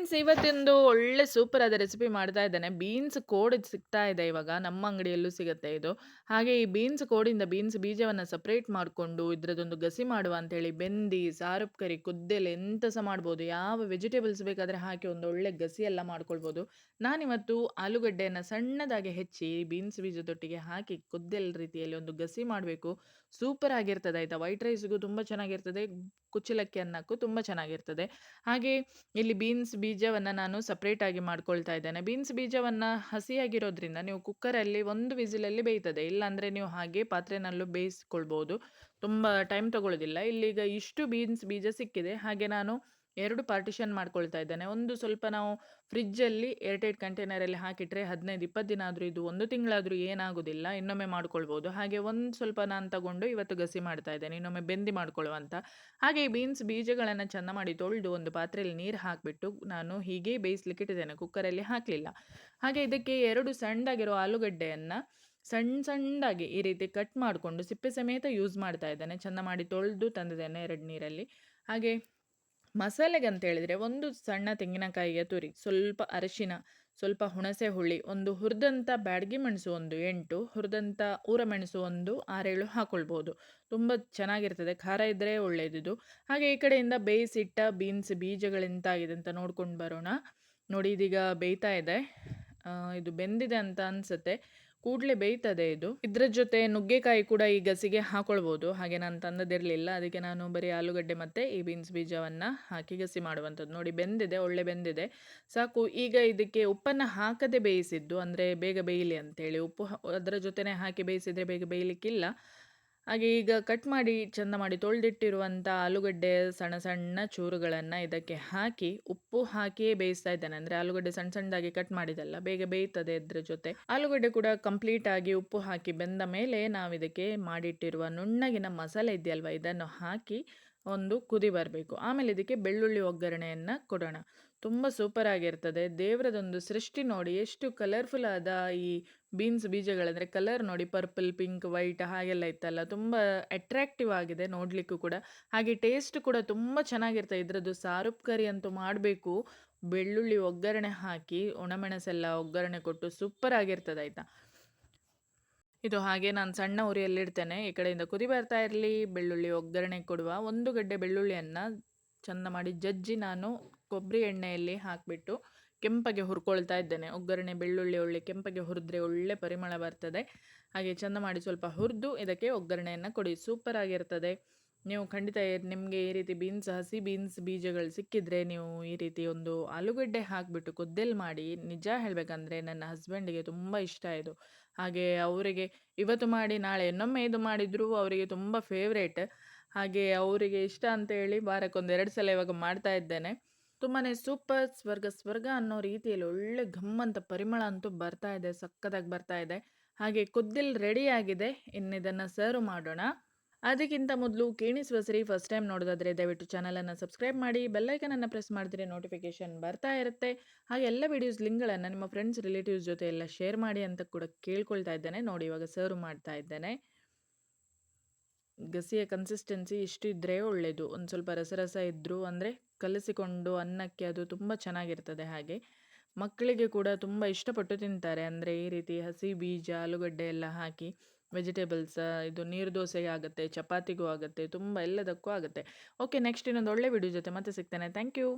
Friends ಇವತ್ತಿಂದು ಒಳ್ಳೆ super ಆದ recipe ಮಾಡ್ತಾ ಇದ್ದೇನೆ. ಬೀನ್ಸ್ ಕೋಡ್ ಸಿಗ್ತಾ ಇದೆ ಇವಾಗ. ನಮ್ಮ ಅಂಗಡಿಯಲ್ಲೂ ಸಿಗುತ್ತೆ ಇದು. ಹಾಗೆ ಈ ಬೀನ್ಸ್ ಕೋಡಿಂದ ಬೀನ್ಸ್ ಬೀಜವನ್ನು ಸಪ್ರೇಟ್ ಮಾಡಿಕೊಂಡು ಇದರದೊಂದು ಗಸಿ ಮಾಡುವ ಅಂತೇಳಿ ಬೆಂದಿ, ಸಾರಪ್ ಕರಿ, ಕುದ್ದೆಲೆ ಎಂತ ಸಹ ಮಾಡ್ಬೋದು. ಯಾವ ವೆಜಿಟೇಬಲ್ಸ್ ಬೇಕಾದರೆ ಹಾಕಿ ಒಂದು ಒಳ್ಳೆ ಗಸಿ ಎಲ್ಲ ಮಾಡ್ಕೊಳ್ಬೋದು. ನಾನಿವತ್ತು ಆಲೂಗಡ್ಡೆಯನ್ನು ಸಣ್ಣದಾಗಿ ಹೆಚ್ಚಿ ಬೀನ್ಸ್ ಬೀಜದೊಟ್ಟಿಗೆ ಹಾಕಿ ಕುದ್ದೆಲ್ ರೀತಿಯಲ್ಲಿ ಒಂದು ಗಸಿ ಮಾಡಬೇಕು. ಸೂಪರ್ ಆಗಿರ್ತದೆ ಆಯಿತಾ? ವೈಟ್ ರೈಸ್ಗೂ ತುಂಬ ಚೆನ್ನಾಗಿರ್ತದೆ. ಕುಚ್ಚಲಕ್ಕಿ ಅನ್ನಕ್ಕೂ ತುಂಬ ಚೆನ್ನಾಗಿರ್ತದೆ. ಹಾಗೆ ಇಲ್ಲಿ ಬೀನ್ಸ್ ಬೀಜವನ್ನು ನಾನು ಸಪ್ರೇಟಾಗಿ ಮಾಡ್ಕೊಳ್ತಾ ಇದ್ದೇನೆ. ಬೀನ್ಸ್ ಬೀಜವನ್ನು ಹಸಿಯಾಗಿರೋದ್ರಿಂದ ನೀವು ಕುಕ್ಕರಲ್ಲಿ ಒಂದು ವಿಸಿಲಲ್ಲಿ ಬೇಯ್ತದೆ. ಇಲ್ಲಾಂದರೆ ನೀವು ಹಾಗೆ ಪಾತ್ರೆನಲ್ಲೂ ಬೇಯಿಸ್ಕೊಳ್ಬೋದು. ತುಂಬ ಟೈಮ್ ತಗೊಳ್ಳೋದಿಲ್ಲ. ಇಲ್ಲೀಗ ಇಷ್ಟು ಬೀನ್ಸ್ ಬೀಜ ಸಿಕ್ಕಿದೆ. ಹಾಗೆ ನಾನು ಎರಡು ಪಾರ್ಟಿಷನ್ ಮಾಡ್ಕೊಳ್ತಾ ಇದ್ದೇನೆ. ಒಂದು ಸ್ವಲ್ಪ ನಾವು ಫ್ರಿಜ್ಜಲ್ಲಿ ಏರ್ಟೈಟ್ ಕಂಟೈನರಲ್ಲಿ ಹಾಕಿಟ್ರೆ ಹದಿನೈದು, ಇಪ್ಪತ್ತು ದಿನ ಆದರೂ ಇದು ಒಂದು ತಿಂಗಳಾದರೂ ಏನಾಗೋದಿಲ್ಲ, ಇನ್ನೊಮ್ಮೆ ಮಾಡ್ಕೊಳ್ಬೋದು. ಹಾಗೆ ಒಂದು ಸ್ವಲ್ಪ ನಾನು ತಗೊಂಡು ಇವತ್ತು ಗಸಿ ಮಾಡ್ತಾ ಇದ್ದೇನೆ, ಇನ್ನೊಮ್ಮೆ ಬೆಂದಿ ಮಾಡ್ಕೊಳ್ಳುವಂಥ ಹಾಗೆ ಈ ಬೀನ್ಸ್ ಬೀಜಗಳನ್ನು ಚೆಂದ ಮಾಡಿ ತೊಳೆದು ಒಂದು ಪಾತ್ರೆಯಲ್ಲಿ ನೀರು ಹಾಕಿಬಿಟ್ಟು ನಾನು ಹೀಗೆ ಬೇಯಿಸ್ಲಿಕ್ಕೆ ಇಟ್ಟಿದ್ದೇನೆ, ಕುಕ್ಕರಲ್ಲಿ ಹಾಕಲಿಲ್ಲ. ಹಾಗೆ ಇದಕ್ಕೆ ಎರಡು ಸಣ್ಣದಾಗಿರೋ ಆಲೂಗಡ್ಡೆಯನ್ನು ಸಣ್ಣ ಸಣ್ಣದಾಗಿ ಈ ರೀತಿ ಕಟ್ ಮಾಡಿಕೊಂಡು ಸಿಪ್ಪೆ ಸಮೇತ ಯೂಸ್ ಮಾಡ್ತಾ ಇದ್ದೇನೆ. ಚೆಂದ ಮಾಡಿ ತೊಳೆದು ತಂದಿದ್ದೇನೆ ಎರಡು ನೀರಲ್ಲಿ. ಹಾಗೆ ಮಸಾಲೆಗೆ ಅಂತ ಹೇಳಿದರೆ ಒಂದು ಸಣ್ಣ ತೆಂಗಿನಕಾಯಿಯ ತುರಿ, ಸ್ವಲ್ಪ ಅರಿಶಿನ, ಸ್ವಲ್ಪ ಹುಣಸೆ ಹುಳಿ, ಒಂದು ಹುರಿದಂಥ ಬ್ಯಾಡಗಿ ಮೆಣಸು ಒಂದು ಎಂಟು ಹುರಿದಂಥ ಊರ ಮೆಣಸು ಒಂದು ಆರೇಳು ಹಾಕೊಳ್ಬೋದು. ತುಂಬ ಚೆನ್ನಾಗಿರ್ತದೆ, ಖಾರ ಇದ್ದರೆ ಒಳ್ಳೆಯದಿದು ಹಾಗೆ ಈ ಕಡೆಯಿಂದ ಬೇಯಿಸಿಟ್ಟ ಬೀನ್ಸ್ ಬೀಜಗಳೆಂತಾಗಿದೆ ಅಂತ ನೋಡ್ಕೊಂಡು ಬರೋಣ. ನೋಡಿ ಇದೀಗ ಬೇಯ್ತಾ ಇದೆ. ಇದು ಬೆಂದಿದೆ ಅಂತ ಅನಿಸುತ್ತೆ. ಕೂಡಲೇ ಬೇಯ್ತದೆ ಇದು. ಇದ್ರ ಜೊತೆ ನುಗ್ಗೆಕಾಯಿ ಕೂಡ ಈ ಗಸಿಗೆ ಹಾಕೊಳ್ಬೋದು. ಹಾಗೆ ನಾನು ತಂದದಿರಲಿಲ್ಲ ಅದಕ್ಕೆ ನಾನು ಬರೀ ಆಲೂಗಡ್ಡೆ ಮತ್ತು ಈ ಬೀನ್ಸ್ ಬೀಜವನ್ನು ಹಾಕಿ ಗಸಿ ಮಾಡುವಂಥದ್ದು. ನೋಡಿ ಬೆಂದಿದೆ, ಒಳ್ಳೆ ಬೆಂದಿದೆ. ಸಾಕು, ಈಗ ಇದಕ್ಕೆ ಉಪ್ಪನ್ನು ಹಾಕದೆ ಬೇಯಿಸಿದ್ದು, ಅಂದರೆ ಬೇಗ ಬೇಯಲಿ ಅಂತೇಳಿ. ಉಪ್ಪು ಅದರ ಜೊತೆನೇ ಹಾಕಿ ಬೇಯಿಸಿದರೆ ಬೇಗ ಬೇಯಲಿಕ್ಕಿಲ್ಲ. ಹಾಗೆ ಈಗ ಕಟ್ ಮಾಡಿ, ಚಂದ ಮಾಡಿ ತೊಳೆದಿಟ್ಟಿರುವಂಥ ಆಲೂಗಡ್ಡೆ ಸಣ್ಣ ಸಣ್ಣ ಚೂರುಗಳನ್ನು ಇದಕ್ಕೆ ಹಾಕಿ, ಉಪ್ಪು ಹಾಕಿಯೇ ಬೇಯಿಸ್ತಾ ಇದ್ದೇನೆ. ಅಂದರೆ ಆಲೂಗಡ್ಡೆ ಸಣ್ಣ ಸಣ್ಣದಾಗಿ ಕಟ್ ಮಾಡಿದಲ್ಲ, ಬೇಗ ಬೇಯ್ತದೆ ಇದ್ರ ಜೊತೆ. ಆಲೂಗಡ್ಡೆ ಕೂಡ ಕಂಪ್ಲೀಟ್ ಆಗಿ ಉಪ್ಪು ಹಾಕಿ ಬೆಂದ ಮೇಲೆ ನಾವು ಇದಕ್ಕೆ ಮಾಡಿಟ್ಟಿರುವ ನುಣ್ಣಗಿನ ಮಸಾಲೆ ಇದೆಯಲ್ವ, ಇದನ್ನು ಹಾಕಿ ಒಂದು ಕುದಿ ಬರಬೇಕು. ಆಮೇಲೆ ಇದಕ್ಕೆ ಬೆಳ್ಳುಳ್ಳಿ ಒಗ್ಗರಣೆಯನ್ನು ಕೊಡೋಣ. ತುಂಬ ಸೂಪರ್ ಆಗಿರ್ತದೆ. ದೇವರದೊಂದು ಸೃಷ್ಟಿ ನೋಡಿ ಎಷ್ಟು ಕಲರ್ಫುಲ್ ಆದ ಈ ಬೀನ್ಸ್ ಬೀಜಗಳಂದರೆ ಕಲರ್ ನೋಡಿ ಪರ್ಪಲ್ ಪಿಂಕ್ ವೈಟ್ ಹಾಗೆಲ್ಲ ಇತ್ತಲ್ಲ. ತುಂಬ ಅಟ್ರಾಕ್ಟಿವ್ ಆಗಿದೆ ನೋಡಲಿಕ್ಕೂ ಕೂಡ. ಹಾಗೆ ಟೇಸ್ಟ್ ಕೂಡ ತುಂಬ ಚೆನ್ನಾಗಿರ್ತದೆ ಇದರದ್ದು ಸಾರುಪ್ ಕರಿ ಅಂತೂ ಮಾಡಬೇಕು. ಬೆಳ್ಳುಳ್ಳಿ ಒಗ್ಗರಣೆ ಹಾಕಿ ಒಣಮೆಣಸೆಲ್ಲ ಒಗ್ಗರಣೆ ಕೊಟ್ಟು ಸೂಪರ್ ಆಗಿರ್ತದೆ ಆಯಿತಾ. ಇದು ಹಾಗೆ ನಾನು ಸಣ್ಣ ಉರಿಯಲ್ಲಿಡ್ತೇನೆ ಈ ಕಡೆಯಿಂದ ಕುದಿ ಬರ್ತಾ ಇರಲಿ, ಬೆಳ್ಳುಳ್ಳಿ ಒಗ್ಗರಣೆ ಕೊಡುವ. ಒಂದು ಗಡ್ಡೆ ಬೆಳ್ಳುಳ್ಳಿಯನ್ನು ಚೆಂದ ಮಾಡಿ ಜಜ್ಜಿ ನಾನು ಕೊಬ್ಬರಿ ಎಣ್ಣೆಯಲ್ಲಿ ಹಾಕಿಬಿಟ್ಟು ಕೆಂಪಗೆ ಹುರ್ಕೊಳ್ತಾ ಇದ್ದೇನೆ. ಒಗ್ಗರಣೆ, ಬೆಳ್ಳುಳ್ಳಿ, ಒಳ್ಳೆ ಕೆಂಪಗೆ ಹುರಿದ್ರೆ ಒಳ್ಳೆ ಪರಿಮಳ ಬರ್ತದೆ. ಹಾಗೆ ಚಂದ ಮಾಡಿ ಸ್ವಲ್ಪ ಹುರಿದು ಇದಕ್ಕೆ ಒಗ್ಗರಣೆಯನ್ನು ಕೊಡಿ. ಸೂಪರ್ ಆಗಿರ್ತದೆ ನೀವು ಖಂಡಿತ ನಿಮಗೆ ಈ ರೀತಿ ಬೀನ್ಸ್ ಹಸಿ ಬೀನ್ಸ್ ಬೀಜಗಳು ಸಿಕ್ಕಿದ್ರೆ ನೀವು ಈ ರೀತಿ ಒಂದು ಆಲೂಗಡ್ಡೆ ಹಾಕಿಬಿಟ್ಟು ಕೊದ್ದೆಲ್ ಮಾಡಿ, ನಿಜ ಹೇಳಬೇಕಂದ್ರೆ ನನ್ನ ಹಸ್ಬೆಂಡಿಗೆ ತುಂಬ ಇಷ್ಟ ಇದು. ಹಾಗೆ ಅವರಿಗೆ ಇವತ್ತು ಮಾಡಿ, ನಾಳೆ ಇನ್ನೊಮ್ಮೆ ಇದು ಮಾಡಿದರೂ ಅವರಿಗೆ ತುಂಬ ಫೇವ್ರೇಟ್ ಹಾಗೆ ಅವರಿಗೆ ಇಷ್ಟ ಅಂತೇಳಿ ವಾರಕ್ಕೊಂದು ಎರಡು ಸಲ ಇವಾಗ ಮಾಡ್ತಾ ಇದ್ದೇನೆ. ತುಂಬಾ ಸೂಪರ್ ಸ್ವರ್ಗ ಸ್ವರ್ಗ ಅನ್ನೋ ರೀತಿಯಲ್ಲಿ ಒಳ್ಳೆ ಘಮ್ಮಂತ ಪರಿಮಳ ಅಂತೂ ಬರ್ತಾ ಇದೆ ಸಕ್ಕತ್ತಾಗಿ ಬರ್ತಾ ಇದೆ. ಹಾಗೆ ಕುದ್ದಿಲ್ ರೆಡಿ ಆಗಿದೆ. ಇನ್ನಿದನ್ನು ಸರ್ವ್ ಮಾಡೋಣ. ಅದಕ್ಕಿಂತ ಮೊದಲು ಕೇಣಿಸುವ ಸರಿ ಫಸ್ಟ್ ಟೈಮ್ ನೋಡೋದಾದರೆ ದಯವಿಟ್ಟು ಚಾನಲನ್ನು ಸಬ್ಸ್ಕ್ರೈಬ್ ಮಾಡಿ ಬೆಲ್ಲೈಕನನ್ನು ಪ್ರೆಸ್ ಮಾಡಿದ್ರೆ ನೋಟಿಫಿಕೇಶನ್ ಬರ್ತಾ ಇರುತ್ತೆ. ಹಾಗೆ ಎಲ್ಲ ವೀಡಿಯೋಸ್ ಲಿಂಕ್ಗಳನ್ನು ನಿಮ್ಮ ಫ್ರೆಂಡ್ಸ್ ರಿಲೇಟಿವ್ಸ್ ಜೊತೆ ಎಲ್ಲ ಶೇರ್ ಮಾಡಿ ಅಂತ ಕೂಡ ಕೇಳ್ಕೊಳ್ತಾ ಇದ್ದೇನೆ. ನೋಡಿ ಇವಾಗ ಸರ್ವ್ ಮಾಡ್ತಾ ಇದ್ದೇನೆ. ಗಸಿಯ ಕನ್ಸಿಸ್ಟೆನ್ಸಿ ಇಷ್ಟು ಇದ್ದರೆ ಒಳ್ಳೆಯದು ಒಂದು ಸ್ವಲ್ಪ ರಸರಸ ಇದ್ದರೂ ಅಂದರೆ ಕಲಸಿಕೊಂಡು ಅನ್ನಕ್ಕೆ ಅದು ತುಂಬ ಚೆನ್ನಾಗಿರ್ತದೆ ಹಾಗೆ. ಮಕ್ಕಳಿಗೆ ಕೂಡ ತುಂಬ ಇಷ್ಟಪಟ್ಟು ತಿಂತಾರೆ. ಅಂದರೆ ಈ ರೀತಿ ಹಸಿ ಬೀಜ, ಆಲೂಗಡ್ಡೆ ಎಲ್ಲ ಹಾಕಿ ವೆಜಿಟೇಬಲ್ಸ್, ಇದು ನೀರು ದೋಸೆಗೆ ಆಗುತ್ತೆ, ಚಪಾತಿಗೂ ಆಗುತ್ತೆ, ತುಂಬ ಎಲ್ಲದಕ್ಕೂ ಆಗುತ್ತೆ. ಓಕೆ ನೆಕ್ಸ್ಟ್ ಇನ್ನೊಂದು ಒಳ್ಳೆ ವಿಡಿಯೋ ಜೊತೆ ಮತ್ತೆ ಸಿಗ್ತೇನೆ. Thank you